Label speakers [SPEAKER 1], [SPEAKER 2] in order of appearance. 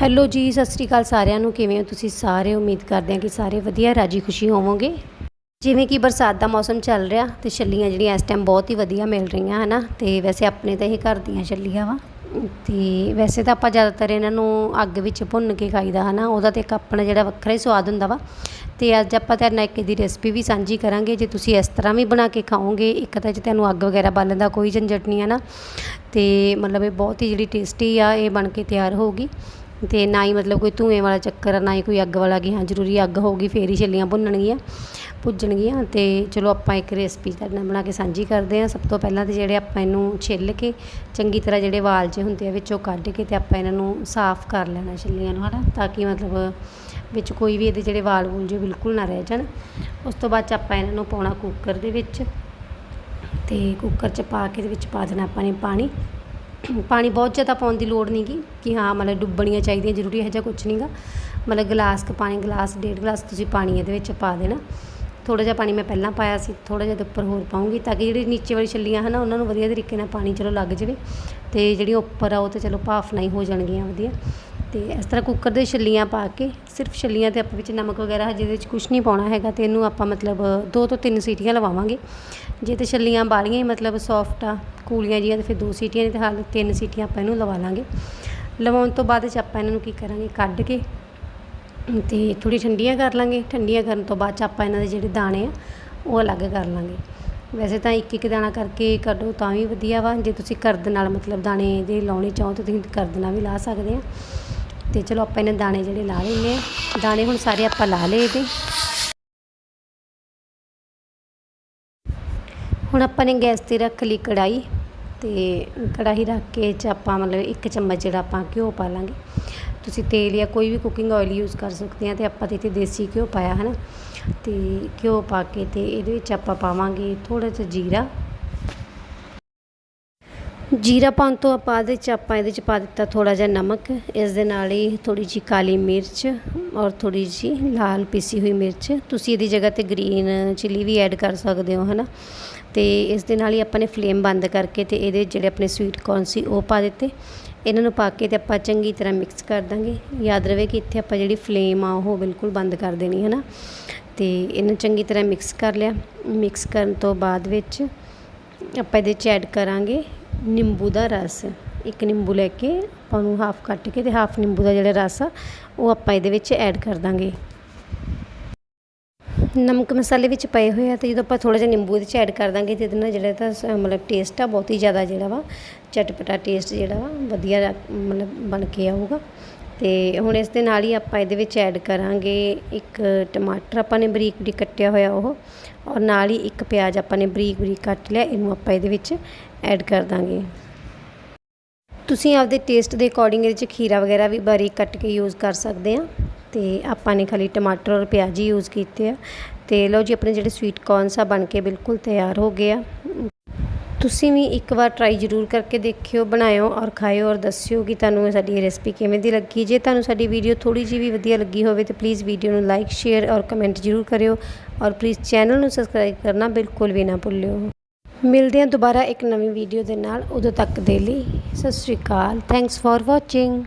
[SPEAKER 1] Hello ਜੀ, ਸਤਿ ਸ੍ਰੀ ਅਕਾਲ ਸਾਰਿਆਂ ਨੂੰ। ਕਿਵੇਂ ਹੋ ਤੁਸੀਂ? ਸਾਰੇ ਉਮੀਦ ਕਰਦੇ ਹਾਂ ਕਿ ਸਾਰੇ ਵਧੀਆ, ਰਾਜੀ ਖੁਸ਼ੀ ਹੋਵੋਗੇ। ਜਿਵੇਂ ਕਿ ਬਰਸਾਤ ਦਾ ਮੌਸਮ ਚੱਲ ਰਿਹਾ ਤੇ ਛੱਲੀਆਂ ਜਿਹੜੀਆਂ ਇਸ ਟਾਈਮ ਬਹੁਤ ਹੀ ਵਧੀਆ ਮਿਲ ਰਹੀਆਂ, ਹਨਾ? ਤੇ ਵੈਸੇ ਆਪਣੇ ਤਾਂ ਇਹ ਘਰ ਦੀਆਂ ਛੱਲੀਆਂ ਵਾ। ਤੇ ਵੈਸੇ ਤਾਂ ਆਪਾਂ ਜ਼ਿਆਦਾਤਰ ਇਹਨਾਂ ਨੂੰ ਅੱਗ ਵਿੱਚ ਭੁੰਨ ਕੇ ਖਾਈਦਾ, ਹਨਾ? ਉਹਦਾ ਤੇ ਇੱਕ ਆਪਣਾ ਜਿਹੜਾ ਵੱਖਰਾ ਹੀ ਸਵਾਦ ਹੁੰਦਾ ਵਾ। ਤੇ ਅੱਜ ਆਪਾਂ ਤੁਹਾਡੇ ਨਾਲ ਇੱਕ ਦੀ ਰੈਸਪੀ ਵੀ ਸਾਂਝੀ ਕਰਾਂਗੇ। ਜੇ ਤੁਸੀਂ ਇਸ ਤਰ੍ਹਾਂ ਵੀ ਬਣਾ ਕੇ ਖਾਓਗੇ, ਇੱਕ ਤਾਂ ਜੇ ਤੁਹਾਨੂੰ ਅੱਗ ਵਗੈਰਾ ਬਾਲਣ ਦਾ ਕੋਈ ਝੰਜਟ ਨਹੀਂ ਹੈ ਨਾ ਤੇ ਮਤਲਬ ਇਹ ਬਹੁਤ ਹੀ ਜਿਹੜੀ ਟੇਸਟੀ ਆ, ਇਹ ਬਣ ਕੇ ਤਿਆਰ ਹੋਊਗੀ। ਅਤੇ ਨਾ ਹੀ ਮਤਲਬ ਕੋਈ ਧੂਏ ਵਾਲਾ ਚੱਕਰ ਆ ਨਾ ਹੀ ਕੋਈ ਅੱਗ ਵਾਲਾ ਕਿ ਹਾਂ ਜ਼ਰੂਰੀ ਅੱਗ ਹੋਊਗੀ, ਫੇਰ ਹੀ ਛੱਲੀਆਂ ਭੁੰਨਣਗੀਆਂ ਭੁੱਜਣਗੀਆਂ ਅਤੇ ਚਲੋ ਆਪਾਂ ਇੱਕ ਰੈਸਪੀ ਤੁਹਾਡੇ ਨਾਲ ਬਣਾ ਕੇ ਸਾਂਝੀ ਕਰਦੇ ਹਾਂ। ਸਭ ਤੋਂ ਪਹਿਲਾਂ ਤਾਂ ਜਿਹੜੇ ਆਪਾਂ ਇਹਨੂੰ ਛਿੱਲ ਕੇ ਚੰਗੀ ਤਰ੍ਹਾਂ ਜਿਹੜੇ ਵਾਲ ਜੇ ਹੁੰਦੇ ਆ ਵਿੱਚੋਂ ਕੱਢ ਕੇ ਅਤੇ ਆਪਾਂ ਇਹਨਾਂ ਨੂੰ ਸਾਫ਼ ਕਰ ਲੈਣਾ ਛੱਲੀਆਂ ਨੂੰ ਹੈ ਨਾ ਤਾਂ ਕਿ ਮਤਲਬ ਵਿੱਚ ਕੋਈ ਵੀ ਇਹਦੇ ਜਿਹੜੇ ਵਾਲ ਵੂਲ ਜੇ ਬਿਲਕੁਲ ਨਾ ਰਹਿ ਜਾਣ। ਉਸ ਤੋਂ ਬਾਅਦ ਚ ਆਪਾਂ ਇਹਨਾਂ ਨੂੰ ਪਾਉਣਾ ਕੁੱਕਰ ਦੇ ਵਿੱਚ ਅਤੇ ਕੁੱਕਰ 'ਚ ਪਾ ਕੇ ਇਹਦੇ ਵਿੱਚ ਪਾ ਦੇਣਾ ਆਪਾਂ ਨੇ ਪਾਣੀ। ਪਾਣੀ ਬਹੁਤ ਜ਼ਿਆਦਾ ਪਾਉਣ ਦੀ ਲੋੜ ਨਹੀਂਗੀ ਕਿ ਹਾਂ, ਮਤਲਬ ਡੁੱਬਣੀਆਂ ਚਾਹੀਦੀਆਂ, ਜ਼ਰੂਰੀ ਇਹੋ ਜਿਹਾ ਕੁਝ ਨਹੀਂਗਾ ਮਤਲਬ ਗਲਾਸ ਕ ਪਾਣੀ, ਗਲਾਸ, ਡੇਢ ਗਲਾਸ ਤੁਸੀਂ ਪਾਣੀ ਇਹਦੇ ਵਿੱਚ ਪਾ ਦੇਣਾ। ਥੋੜ੍ਹਾ ਜਿਹਾ ਪਾਣੀ ਮੈਂ ਪਹਿਲਾਂ ਪਾਇਆ ਸੀ, ਥੋੜ੍ਹਾ ਜਿਹਾ ਦੇ ਉੱਪਰ ਹੋਰ ਪਾਉਂਗੀ ਤਾਂ ਕਿ ਜਿਹੜੀ ਨੀਚੇ ਵਾਲੀ ਛੱਲੀਆਂ ਹਨ ਉਹਨਾਂ ਨੂੰ ਵਧੀਆ ਤਰੀਕੇ ਨਾਲ ਪਾਣੀ ਚਲੋ ਲੱਗ ਜਾਵੇ। ਤੇ ਜਿਹੜੀਆਂ ਉੱਪਰ ਆ, ਉਹ ਤੇ ਚਲੋ ਭਾਫ ਨਹੀਂ ਹੋ ਜਾਣਗੀਆਂ, ਵਧੀਆ। ਤੇ ਇਸ ਤਰ੍ਹਾਂ ਕੁੱਕਰ ਦੇ ਛੱਲੀਆਂ ਪਾ ਕੇ ਸਿਰਫ ਛੱਲੀਆਂ ਤੇ ਆਪਾਂ ਵਿੱਚ ਨਮਕ ਵਗੈਰਾ ਜਿਹਦੇ ਵਿੱਚ ਕੁਝ ਨਹੀਂ ਪਾਉਣਾ ਹੈਗਾ ਤੇ ਇਹਨੂੰ ਆਪਾਂ ਮਤਲਬ ਦੋ ਤੋਂ ਤਿੰਨ ਸੀਟੀਆਂ ਲਵਾਵਾਂਗੇ। ਜੇ ਤੇ ਛੱਲੀਆਂ ਬਾਲੀਆਂ ਹੀ ਮਤਲਬ ਸੌਫਟ ਆ, ਕੂਲੀਆਂ ਜੀਆਂ ਤੇ ਫਿਰ ਦੋ ਸੀਟੀਆਂ ਨਹੀਂ ਤੇ ਹਾਲ ਤਿੰਨ ਸੀਟੀਆਂ ਆਪਾਂ ਇਹਨੂੰ ਲਵਾ ਲਾਂਗੇ। ਲਵਾਉਣ ਤੋਂ ਬਾਅਦ ਚ ਆਪਾਂ ਇਹਨਾਂ ਨੂੰ ਕੀ ਕਰਾਂਗੇ, ਕੱਢ ਕੇ ਤੇ ਥੋੜੀ ਠੰਡੀਆਂ ਕਰ ਲਾਂਗੇ। ਠੰਡੀਆਂ ਕਰਨ ਤੋਂ ਬਾਅਦ ਚ ਆਪਾਂ ਇਹਨਾਂ ਦੇ ਜਿਹੜੇ ਦਾਣੇ ਆ, ਉਹ ਅਲੱਗ ਕਰ ਲਾਂਗੇ। ਵੈਸੇ ਤਾਂ ਇੱਕ ਇੱਕ ਦਾਣਾ ਕਰਕੇ ਕੱਢੋ ਤਾਂ ਵੀ ਵਧੀਆ ਵਾ। ਜੇ ਤੁਸੀਂ ਕਰਦ ਨਾਲ ਮਤਲਬ ਦਾਣੇ ਦੇ ਲਾਉਣੇ ਚਾਹੋ ਤਾਂ ਤੁਸੀਂ ਕਰਦ ਨਾਲ ਵੀ ਲਾ ਸਕਦੇ ਆ। ਤੇ ਚਲੋ ਆਪਾਂ ਇਹਨਾਂ ਦਾਣੇ ਜਿਹੜੇ ਲਾ ਲੈਂਦੇ ਆ। ਦਾਣੇ ਹੁਣ ਸਾਰੇ ਆਪਾਂ ਲਾ ਲਏ ਇਹਦੇ। ਹੁਣ ਆਪਾਂ ਨੇ ਗੈਸ ਤੇ ਰੱਖ ਲਈ ਕੜਾਈ ਤੇ ਕੜਾਹੀ ਰੱਖ ਕੇ ਚ ਆਪਾਂ ਮਤਲਬ ਇੱਕ ਚਮਚ ਜਿਹੜਾ ਆਪਾਂ ਘਿਓ ਪਾ ਲਾਂਗੇ। ਤੁਸੀਂ ਤੇਲ ਜਾਂ ਕੋਈ ਵੀ ਕੁਕਿੰਗ ਆਇਲ ਯੂਜ਼ ਕਰ ਸਕਦੇ ਆ ਤੇ ਆਪਾਂ ਤੇ ਇੱਥੇ ਦੇਸੀ ਘਿਓ ਪਾਇਆ ਹੈ ਨਾ ਤੇ ਘਿਓ ਪਾ ਕੇ ਤੇ ਇਹਦੇ ਵਿੱਚ ਆਪਾਂ ਪਾਵਾਂਗੇ ਥੋੜਾ ਜਿਹਾ ਜੀਰਾ ਜੀਰਾ ਪਾਉਣ ਤੋਂ ਬਾਅਦ ਵਿੱਚ ਆਪਾਂ ਇਹਦੇ 'ਚ ਪਾ ਦਿੱਤਾ ਥੋੜ੍ਹਾ ਜਿਹਾ ਨਮਕ, ਇਸ ਦੇ ਨਾਲ ਹੀ ਥੋੜ੍ਹੀ ਜਿਹੀ ਕਾਲੀ ਮਿਰਚ ਔਰ ਥੋੜ੍ਹੀ ਜਿਹੀ ਲਾਲ ਪੀਸੀ ਹੋਈ ਮਿਰਚ। ਤੁਸੀਂ ਇਹਦੀ ਜਗ੍ਹਾ ਤੇ ਗ੍ਰੀਨ ਚਿੱਲੀ ਵੀ ਐਡ ਕਰ ਸਕਦੇ ਹੋ ਹੈ ਨਾ ਅਤੇ ਇਸ ਦੇ ਨਾਲ ਹੀ ਆਪਾਂ ਨੇ ਫਲੇਮ ਬੰਦ ਕਰਕੇ ਅਤੇ ਇਹਦੇ ਜਿਹੜੇ ਆਪਣੇ ਸਵੀਟ ਕੌਰਨ ਸੀ ਉਹ ਪਾ ਦਿੱਤੇ। ਇਹਨਾਂ ਨੂੰ ਪਾ ਕੇ ਤੇ ਆਪਾਂ ਚੰਗੀ ਤਰ੍ਹਾਂ ਮਿਕਸ ਕਰ ਦਾਂਗੇ। ਯਾਦ ਰਵੇ ਕਿ ਇੱਥੇ ਆਪਾਂ ਜਿਹੜੀ ਫਲੇਮ ਆ ਉਹ ਬਿਲਕੁਲ ਬੰਦ ਕਰ ਦੇਣੀ ਹੈ ਨਾ ਤੇ ਇਹਨੂੰ ਚੰਗੀ ਤਰ੍ਹਾਂ ਮਿਕਸ ਕਰ ਲਿਆ। ਮਿਕਸ ਕਰਨ ਤੋਂ ਬਾਅਦ ਵਿੱਚ ਆਪਾਂ ਇਹਦੇ 'ਚ ਐਡ ਕਰਾਂਗੇ ਨਿੰਬੂ ਦਾ ਰਸ। ਇੱਕ ਨਿੰਬੂ ਲੈ ਕੇ ਆਪਾਂ ਉਹਨੂੰ ਹਾਫ ਕੱਟ ਕੇ ਤੇ ਹਾਫ ਨਿੰਬੂ ਦਾ ਜਿਹੜਾ ਰਸ ਆ, ਉਹ ਆਪਾਂ ਇਹਦੇ ਵਿੱਚ ਐਡ ਕਰ ਦਾਂਗੇ। ਨਮਕ ਮਸਾਲੇ ਵਿੱਚ ਪਏ ਹੋਏ ਆ ਤੇ ਜਦੋਂ ਆਪਾਂ ਥੋੜਾ ਜਿਹਾ ਨਿੰਬੂ ਇਹਦੇ 'ਚ ਐਡ ਕਰ ਦਾਂਗੇ ਤੇ ਇਹਦੇ ਨਾਲ ਜਿਹੜਾ ਤਾਂ ਸ- ਮਤਲਬ ਟੇਸਟ ਆ ਬਹੁਤ ਹੀ ਜ਼ਿਆਦਾ ਜਿਹੜਾ ਵਾ, ਚਟਪਟਾ ਟੇਸਟ ਜਿਹੜਾ ਵਾ, ਵਧੀਆ ਮਤਲਬ ਬਣ ਕੇ ਆਊਗਾ। ਅਤੇ ਹੁਣ ਇਸ ਦੇ ਨਾਲ ਹੀ ਆਪਾਂ ਇਹਦੇ ਵਿੱਚ ਐਡ ਕਰਾਂਗੇ ਇੱਕ ਟਮਾਟਰ ਆਪਾਂ ਨੇ ਬਰੀਕ ਬਰੀਕ ਕੱਟਿਆ ਹੋਇਆ ਉਹ, ਔਰ ਨਾਲ ਹੀ ਇੱਕ ਪਿਆਜ਼ ਆਪਾਂ ਨੇ ਬਰੀਕ ਬਰੀਕ ਕੱਟ ਲਿਆ, ਇਹਨੂੰ ਆਪਾਂ ਇਹਦੇ ਵਿੱਚ ਐਡ ਕਰ ਦਾਂਗੇ। ਤੁਸੀਂ ਆਪਦੇ ਟੇਸਟ ਦੇ ਅਕੋਰਡਿੰਗ ਇਹਦੇ 'ਚ ਖੀਰਾ ਵਗੈਰਾ ਵੀ ਬਾਰੀਕ ਕੱਟ ਕੇ ਯੂਜ਼ ਕਰ ਸਕਦੇ ਆ, ਤੇ ਆਪਾਂ ਨੇ ਖਾਲੀ ਟਮਾਟਰ ਔਰ ਪਿਆਜ਼ ਹੀ ਯੂਜ਼ ਕੀਤੇ ਆ। ਤੇ ਲਓ ਜੀ, ਆਪਣੇ ਜਿਹੜੇ ਸਵੀਟ ਕੌਰਨਸ ਆ ਬਣ ਕੇ ਬਿਲਕੁਲ ਤਿਆਰ ਹੋ ਗਏ ਆ। ਤੁਸੀਂ ਵੀ ਇੱਕ ਵਾਰ ਟਰਾਈ ਜ਼ਰੂਰ ਕਰਕੇ ਦੇਖਿਓ, ਬਣਾਇਓ ਔਰ ਖਾਇਓ ਔਰ ਦੱਸਿਓ ਕਿ ਤੁਹਾਨੂੰ ਸਾਡੀ ਰੈਸਪੀ ਕਿਵੇਂ ਦੀ ਲੱਗੀ। ਜੇ ਤੁਹਾਨੂੰ ਸਾਡੀ ਵੀਡੀਓ ਥੋੜੀ ਜਿਹੀ ਵੀ ਵਧੀਆ ਲੱਗੀ ਹੋਵੇ ਤਾਂ ਪਲੀਜ਼ ਵੀਡੀਓ ਨੂੰ ਲਾਈਕ ਸ਼ੇਅਰ ਔਰ ਕਮੈਂਟ ਜ਼ਰੂਰ ਕਰਿਓ ਔਰ ਪਲੀਜ਼ ਚੈਨਲ ਨੂੰ ਸਬਸਕ੍ਰਾਈਬ ਕਰਨਾ ਬਿਲਕੁਲ ਵੀ ਨਾ ਭੁੱਲਿਓ। ਮਿਲਦੇ ਹਾਂ ਦੁਬਾਰਾ ਇੱਕ ਨਵੀਂ ਵੀਡੀਓ ਦੇ ਨਾਲ, ਉਦੋਂ ਤੱਕ ਦੇ ਲਈ ਸਤਿ ਸ਼੍ਰੀ ਅਕਾਲ। Thanks for watching